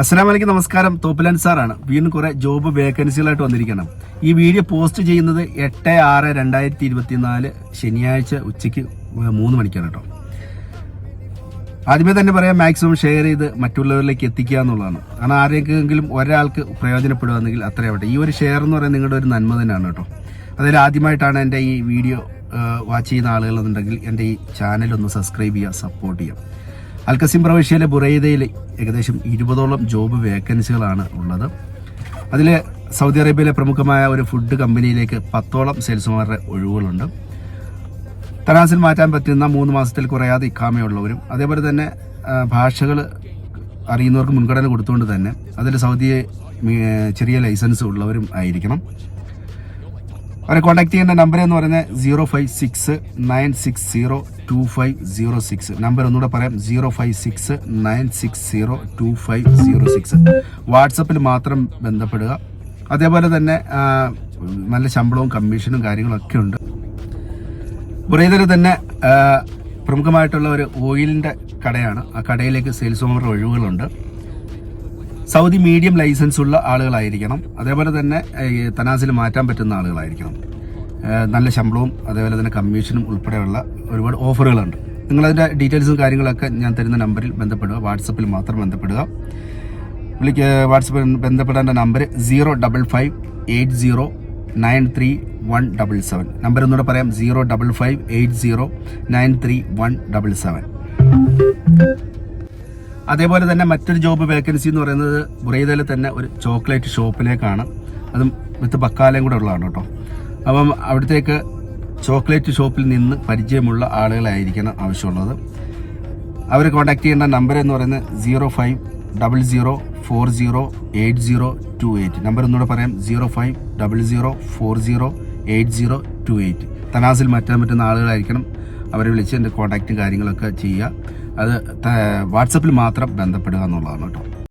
അസ്സാം വലൈക്കും നമസ്കാരം. തോപ്പിലാൻ സാറാണ്. വീണ്ടും കുറെ ജോബ് വേക്കൻസികളായിട്ട് വന്നിരിക്കണം ഈ വീഡിയോ പോസ്റ്റ് ചെയ്യുന്നത് എട്ട് ആറ് രണ്ടായിരത്തി ഇരുപത്തിനാല് ശനിയാഴ്ച ഉച്ചയ്ക്ക് മൂന്ന് മണിക്കാണ് കേട്ടോ. ആദ്യമേ തന്നെ പറയാം മാക്സിമം ഷെയർ ചെയ്ത് മറ്റുള്ളവരിലേക്ക് എത്തിക്കുക എന്നുള്ളതാണ്. കാരണം ആരെങ്കിലും ഒരാൾക്ക് പ്രയോജനപ്പെടുകയാണെങ്കിൽ അത്രയാവട്ടെ ഈ ഒരു ഷെയർ എന്ന് പറയുന്നത് നിങ്ങളുടെ ഒരു നന്മ തന്നെയാണ് കേട്ടോ. അതിൽ ആദ്യമായിട്ടാണ് എന്റെ ഈ വീഡിയോ വാച്ച് ചെയ്യുന്ന ആളുകളെന്നുണ്ടെങ്കിൽ എന്റെ ഈ ചാനൽ ഒന്ന് സബ്സ്ക്രൈബ് ചെയ്യുക സപ്പോർട്ട് ചെയ്യുക. അൽക്കസിം പ്രവിശ്യയിലെ ബുറൈദയിൽ ഏകദേശം ഇരുപതോളം ജോബ് വേക്കൻസികളാണ് ഉള്ളത്. അതിൽ സൗദി അറേബ്യയിലെ പ്രമുഖമായ ഒരു ഫുഡ് കമ്പനിയിലേക്ക് പത്തോളം സെയിൽസുമാരുടെ ഒഴിവുകളുണ്ട്. തനാസിൽ മാറ്റാൻ പറ്റുന്ന മൂന്ന് മാസത്തിൽ കുറയാതെ ഇക്കാമയുള്ളവരും അതേപോലെ തന്നെ ഭാഷകൾ അറിയുന്നവർക്ക് മുൻഗണന കൊടുത്തുകൊണ്ട് തന്നെ അതിൽ സൗദി ചെറിയ ലൈസൻസ് ഉള്ളവരും ആയിരിക്കണം. അവരെ കോൺടാക്ട് ചെയ്യേണ്ട നമ്പർ എന്ന് പറയുന്നത് zero five six nine six zero two five zero six number ഒന്നുകൂടെ പറയാം zero five six nine six zero two five zero six വാട്സപ്പിൽ മാത്രം ബന്ധപ്പെടുക. അതേപോലെ തന്നെ നല്ല ശമ്പളവും കമ്മീഷനും കാര്യങ്ങളൊക്കെ ഉണ്ട്. ബുറൈദയിൽ തന്നെ പ്രമുഖമായിട്ടുള്ള ഒരു ഓയിലിന്റെ കടയാണ്. ആ കടയിലേക്ക് സെയിൽസ് ഓണർ ഒഴിവുകളുണ്ട്. സൗദി മീഡിയം ലൈസൻസ് ഉള്ള ആളുകളായിരിക്കണം. അതേപോലെ തന്നെ തനാസിൽ മാറ്റാൻ പറ്റുന്ന ആളുകളായിരിക്കണം. നല്ല ശമ്പളവും അതേപോലെ തന്നെ കമ്മീഷനും ഉൾപ്പെടെയുള്ള ഒരുപാട് ഓഫറുകളുണ്ട്. നിങ്ങളതിന്റെ ഡീറ്റെയിൽസും കാര്യങ്ങളൊക്കെ ഞാൻ തരുന്ന നമ്പറിൽ ബന്ധപ്പെടുക. വാട്സപ്പിൽ മാത്രം ബന്ധപ്പെടുക. വിളിക്ക വാട്സപ്പിൽ ബന്ധപ്പെടേണ്ട number zero double five eight zero nine three one double seven. Number ഒന്നുകൂടെ പറയാം zero double five eight zero nine three one double seven. അതേപോലെ തന്നെ മറ്റൊരു ജോബ് വേക്കൻസി എന്ന് പറയുന്നത് ബുറൈദയിൽ തന്നെ ഒരു ചോക്ലേറ്റ് ഷോപ്പിലേക്കാണ് അതും വിത്ത് ബക്കാലയും കൂടെ ഉള്ളതാണ് കേട്ടോ. അപ്പം അവിടത്തേക്ക് ചോക്ലേറ്റ് ഷോപ്പിൽ നിന്ന് പരിചയമുള്ള ആളുകളായിരിക്കണം ആവശ്യമുള്ളത്. അവർ കോൺടാക്ട് ചെയ്യേണ്ട നമ്പർ എന്ന് പറയുന്നത് zero five double zero four zero eight zero two eight number ഒന്നുകൂടെ പറയാം zero five double zero four zero eight zero two eight തനാസിൽ മാറ്റാൻ പറ്റുന്ന ആളുകളായിരിക്കണം അവരെ വിളിച്ച് എന്റെ കോൺടാക്റ്റും കാര്യങ്ങളൊക്കെ ചെയ്യുക. അത് വാട്സപ്പിൽ മാത്രം ബന്ധപ്പെടുക എന്നുള്ളതാണ് കേട്ടോ.